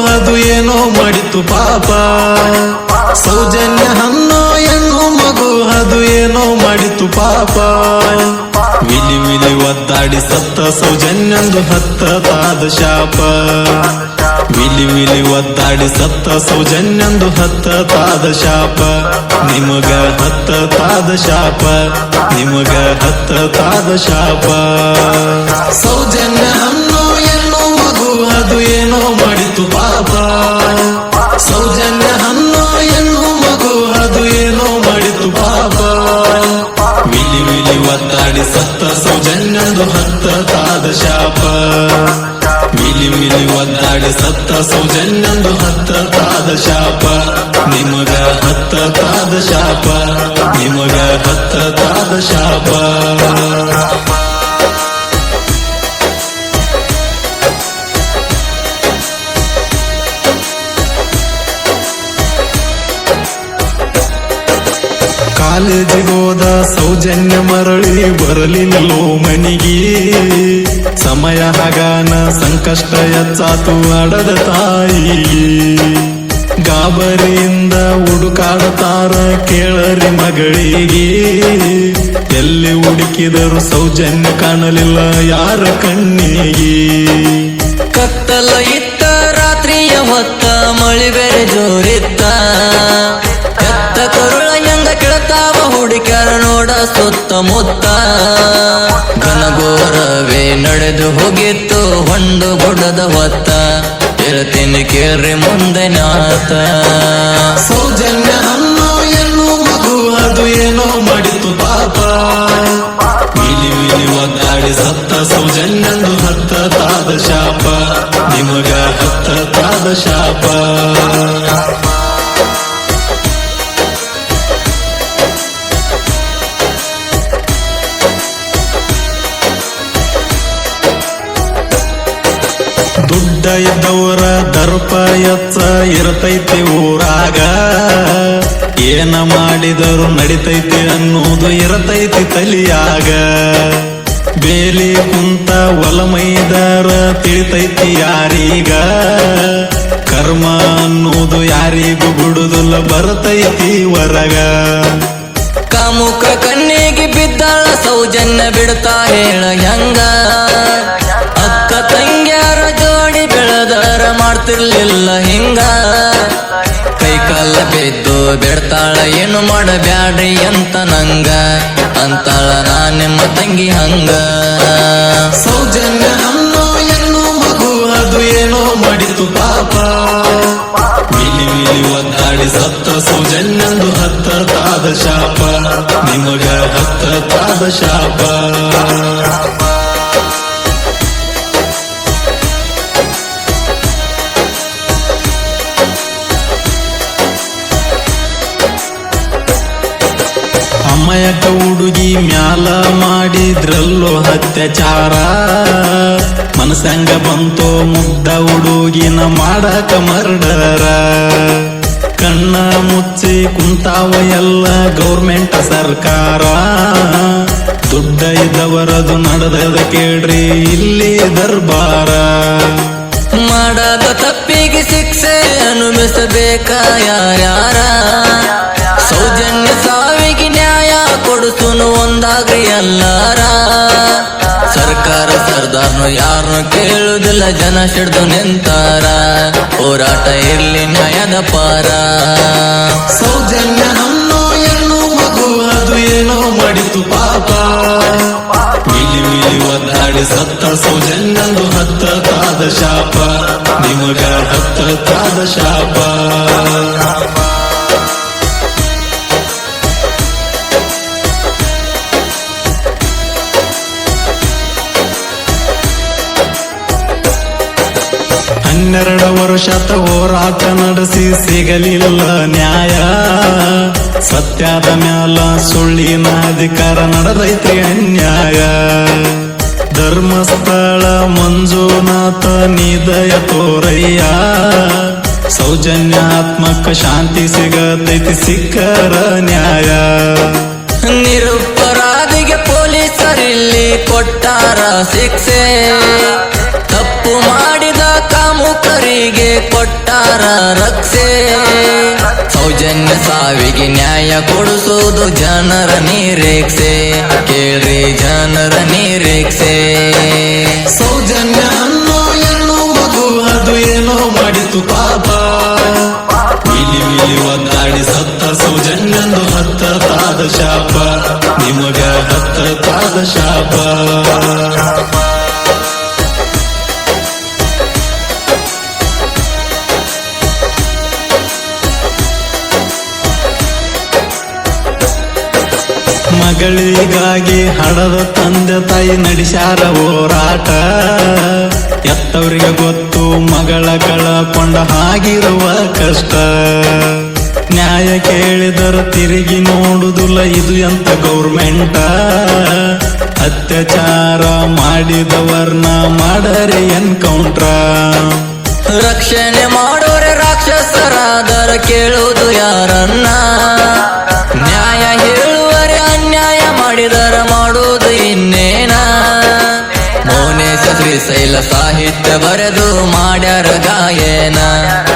ಅದು ಏನೋ ಮಾಡಿತು ಪಾಪ. ಸೌಜನ್ಯ ಅನ್ನೋ ಹೆಣ್ಣು ಮಗು, ಅದು ಏನೋ ಮಾಡಿತು ಪಾಪ. ವಿಲಿ ವಿಲಿ ಒದ್ದಾಡಿ ಸತ್ತ ಸೌಜನ್ಯಂದು ಹತ್ತ ತಾದ ಶಾಪ. ವಿಲಿ ವಿಲಿ ಒದ್ದಾಡಿ ಸತ್ತ ಸೌಜನ್ಯಂದು ಹತ್ತ ತಾದ ಶಾಪ. ನಿಮಗ ಹತ್ತ ತಾದ ಶಾಪ, ನಿಮಗ ಹತ್ತ ತಾದ ಶಾಪ. ಸೌಜನ್ಯ ಅನ್ನೋ ಎನ್ನೋ ಮಗು, ಅದು ಏನೋ ಮಾಡಿತು ಶಾಪ ನಿಮಗ ಹತ್ತ ಶಾಪ ನಿಮಗ ಹತ್ತ ತಾದ ಶಾಪ ಕಾಲೇಜಿಗೋದ ಸೌಜನ್ಯ ಮರಳಿ ಬರಲಿಲ್ಲೋ ಮನಿಗೆ. ಸಮಯ ಹಗಾನ ಸಂಕಷ್ಟ ಎಚ್ಚಾತು ಅಡದ ತಾಯಿ ಗಾಬರಿಯಿಂದ ಹುಡುಕಾಡತಾರ ಕೇಳರಿ ಮಗಳಿಗೆ. ಎಲ್ಲಿ ಹುಡುಕಿದರು ಸೌಜನ್ಯ ಕಾಣಲಿಲ್ಲ ಯಾರ ಕಣ್ಣಿಗೆ. ಕತ್ತಲ ಇತ್ತ ರಾತ್ರಿಯ ಹೊತ್ತ ಮಳಿ ಬೇರೆ ಜೋರಿತ್ತ ಕತ್ತ ಕರುಳ ಹೆಂಗ ಕೆಳತಾವ ಹುಡುಕ್ಯಾರ ನೋಡ ಸುತ್ತಮುತ್ತ ಘನಘೋರವೇ ನಡೆದು ಹೋಗಿತ್ತು ಹೊಂಡು ಗುಡದ ಹೊತ್ತ. ಹೇಳ್ತೀನಿ ಕೇಳ್ರಿ ಮುಂದೆ ನಾತ. ಸೌಜನ್ಯ ಅನ್ನೋ ಎನ್ನು ಮಗು ಅದು ಏನೋ ಮಾಡಿತು ಪಾಪ. ಇದ್ದವರ ದರ್ಪ ಎತ್ತ ಇರತೈತಿ ಊರಾಗ. ಏನ ಮಾಡಿದರು ನಡಿತೈತಿ ಅನ್ನೋದು ಇರತೈತಿ ತಲಿಯಾಗ. ಬೇಲಿ ಕುಂತ ಒಲಮೈದಾರ ತಿಳಿತೈತಿ ಯಾರೀಗ. ಕರ್ಮ ಅನ್ನೋದು ಯಾರಿಗೂ ಬಿಡುದಿಲ್ಲ, ಬರತೈತಿ ಹೊರಗ ಕಾಮುಕ ಕಣ್ಣಿಗೆ ಬಿದ್ದಾಳ, ಸೌಜನ್ಯ ಬಿಡ್ತಾ ಹೇಳ ಹೆಂಗ? ಮಾಡ್ತಿರ್ಲಿಲ್ಲ ಹಿಂಗ. ಕೈ ಕಾಲ ಬಿದ್ದು ಬಿಡ್ತಾಳ, ಏನು ಮಾಡಬ್ಯಾಡ್ರಿ ಅಂತ ನಂಗ. ಅಂತಾಳ, ನಾ ನಿಮ್ಮ ತಂಗಿ ಹಂಗ. ಸೌಜನ್ಯ ಅನ್ನೋ ಎನ್ನು ಮಗು, ಅದು ಏನೋ ಮಾಡಿತು ಪಾಪ. ಮಿಲಿ ಮಿಲಿ ಒಂದಾಡಿ ಸತ್ತ ಸೌಜನ್ಯಂದು ಹತ್ತ ತಾದ ಶಾಪ. ನಿಮಗ ಹತ್ತ ತಾದ ಶಾಪ. ಹುಡುಗಿ ಮ್ಯಾಲ ಮಾಡಿದ್ರಲ್ಲೋ ಅತ್ಯಾಚಾರ. ಮನಸಂಗ ಬಂತೋ ಮುದ್ದ ಹುಡುಗಿನ ಮಾಡಕ ಮರ್ಡರ ಕಣ್ಣ ಮುಚ್ಚಿ ಕುಂತಾವ ಎಲ್ಲ ಗೌರ್ಮೆಂಟ್ ಸರ್ಕಾರ. ದುಡ್ಡ ಇದ್ದವರದು ನಡೆದದ ಕೇಳ್ರಿ, ಇಲ್ಲಿ ದರ್ಬಾರ. ಮಾಡದ ತಪ್ಪಿಗೆ ಶಿಕ್ಷೆ ಅನುಭವಿಸಬೇಕ ಯಾರ ಸೌಜನ್ಯ ಕೊಡಿಸುನು ಒಂದಾಗ್ರಿ ಎಲ್ಲಾರ. ಸರ್ಕಾರ ಸರ್ದಾರ್ನು ಯಾರನ್ನು ಕೇಳುದಿಲ್ಲ, ಜನ ಸಿಡ್ದು ನಿಂತಾರ. ಹೋರಾಟ ಇರ್ಲಿ ನಯದ ಪಾರ. ಸೌಜನ್ಯ ಹಣ್ಣು ಮಗು ಅದು ಏನೋ ಮಾಡಿತು ಪಾಪ. ಇಲ್ಲಿ ಇಲ್ಲಿ ಒದ್ದಾಡಿ ಸತ್ತ ಸೌಜನ್ಯಂದು ಹತ್ತ ತಾದ ಶಾಪ. ನಿಮಗ ತಾದ ಶಾಪ. ಹನ್ನೆರಡು ವರ್ಷ ಹೋರಾಟ ನಡೆಸಿ ಸಿಗಲಿಲ್ಲ ನ್ಯಾಯ. ಸತ್ಯದ ಮ್ಯಾಲ ಸುಳ್ಳಿನ ಅಧಿಕಾರ ನಡೆದೈತಿ ಅನ್ಯಾಯ. ಧರ್ಮಸ್ಥಳ ಮಂಜುನಾಥ ನಿದಯ ತೋರಯ್ಯ. ಸೌಜನ್ಯಾತ್ಮಕ ಶಾಂತಿ ಸಿಗತೈತಿ ಸಿಕ್ಕರ ನ್ಯಾಯ. ನಿರುಪರಾಧಿಗೆ ಪೊಲೀಸರಿಲ್ಲಿ ಕೊಟ್ಟಾರ ಶಿಕ್ಷೆ. ಬಡವರಿಗೆ ಕೊಟ್ಟಾರ ರಕ್ಷೆ. ಸೌಜನ್ಯ ಸಾವಿಗೆ ನ್ಯಾಯ ಕೊಡಿಸೋದು ಜನರ ನಿರೀಕ್ಷೆ. ಕೇಳ್ರಿ ಜನರ ನಿರೀಕ್ಷೆ. ಸೌಜನ್ಯ ಅನ್ನೋ ಹೆಣ್ಣು ಮಗು, ಅದು ಏನೋ ಮಾಡಿತು ಪಾಪ. ಇಲ್ಲಿ ಮಿಲಿ ಒದ್ದಾಡಿ ಸತ್ತ ಸೌಜನ್ಯಂದು ಹತ್ತ ತಾದ ಶಾಪ. ನಿಮಗ ಹತ್ತ ತಾದ ಶಾಪ. ಮಗಳಿಗಾಗಿ ಹಡದ ತಂದೆ ತಾಯಿ ನಡೆಸ್ಯಾರ ಹೋರಾಟ. ಎತ್ತವರಿಗೆ ಗೊತ್ತು ಮಗಳ ಕಳಕೊಂಡ ಹಾಗಿರುವ ಕಷ್ಟ. ನ್ಯಾಯ ಕೇಳಿದರ ತಿರುಗಿ ನೋಡುದಿಲ್ಲ ಇದು ಎಂತ ಗೌರ್ಮೆಂಟ? ಅತ್ಯಾಚಾರ ಮಾಡಿದವರ್ನ ಮಾಡರೆ ಎನ್ಕೌಂಟ್ರ. ರಕ್ಷಣೆ ಮಾಡೋರೆ ರಾಕ್ಷಸರಾದರ ಕೇಳುವುದು ಯಾರನ್ನ? ಬರೆದು ಮಾಡ್ಯಾರ ಗಾಯನ.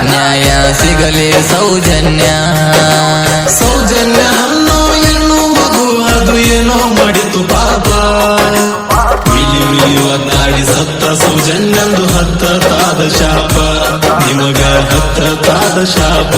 ನ್ಯಾಯ ಸಿಗಲಿ ಸೌಜನ್ಯ. ಸೌಜನ್ಯ ಹೆಣ್ಣು ಮಗು ಅದು ಏನೋ ಮಾಡಿತು ಪಾಪ. ತಾಡಿ ಸತ್ತ ಸೌಜನ್ಯಂದು ಹತ್ತ ತಾದ ಶಾಪ. ನಿಮಗ ಹತ್ತ ತಾದ ಶಾಪ.